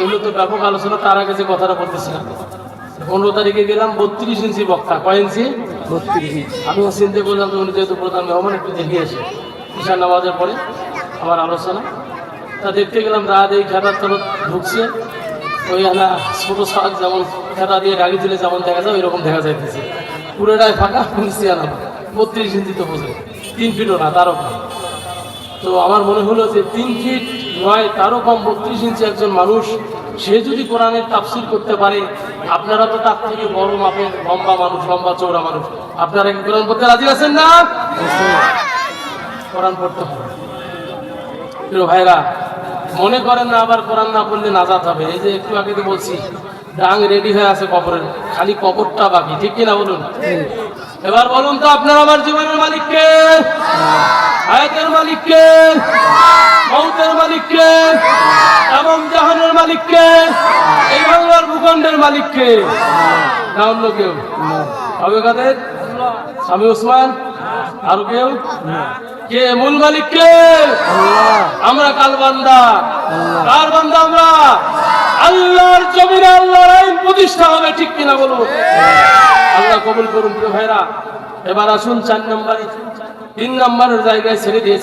এগুলো তো ব্যাপক আলোচনা তার আগে যে কথাটা বলতেছিলাম। পনেরো তারিখে গেলাম বত্রিশ ইঞ্চি বক্তা। কয় ইঞ্চি? বত্রিশ আমি চিন্তা করলাম উনি যেহেতু প্রধান মেহমান একটু দেখে আসে ঈশান নামাজের পরে আমার আলোচনা। তা দেখতে গেলাম রাত এই খেতার তলত ঢুকছে। ওই না ছোটো সাজ যেমন খেতা দিয়ে গাড়ি তুলে যেমন দেখা যায় ওইরকম দেখা যাইতেছে। পুরোটাই ফাঁকা শুনছি না বত্রিশ ইঞ্চি তো বোঝে। তিন ফিটও না তারও তো আমার মনে হলো যে তিন ফিট নয় তারও কম বত্রিশ ইঞ্চি একজন মানুষ সে যদি কোরআনের তাফসির করতে পারে আপনারা তো তার থেকে বড় মাপের লম্বা মানুষ লম্বা চৌড়া মানুষ। আপনারা কি কোরআন পড়তে রাজি আছেন না? কোরআন পড়তে হবে। ভাইরা মনে করেন না আবার কোরআন না পড়লে নাজাত হবে? এই যে একটু আগে তো বলছি ডাং রেডি হয়ে আছে কবরের খালি কবরটা বাকি ঠিক কিনা বলুন? এবার বলুন তো আপনার আমার জীবনের মালিককে। হায়াতের মালিককে মৌতের মালিককে এবং জাহানের মালিককে, এই বাংলার ভূখণ্ডের মালিককে। না অন্য কেউ? হবে কাদের? ওসমান? আর কেউ? কে? মূল মালিক কে আমরা কাল বান্দা। কার বান্দা আমরা? আল্লাহর জমিনে আল্লাহর আইন প্রতিষ্ঠা হবে, ঠিক কিনা বলব আল্লাহ কবুল করুন প্রিয় ভাইরা এবার আসুন চার নম্বরে। তিন নম্বরের জায়গায় ছেড়ে দিয়েছে।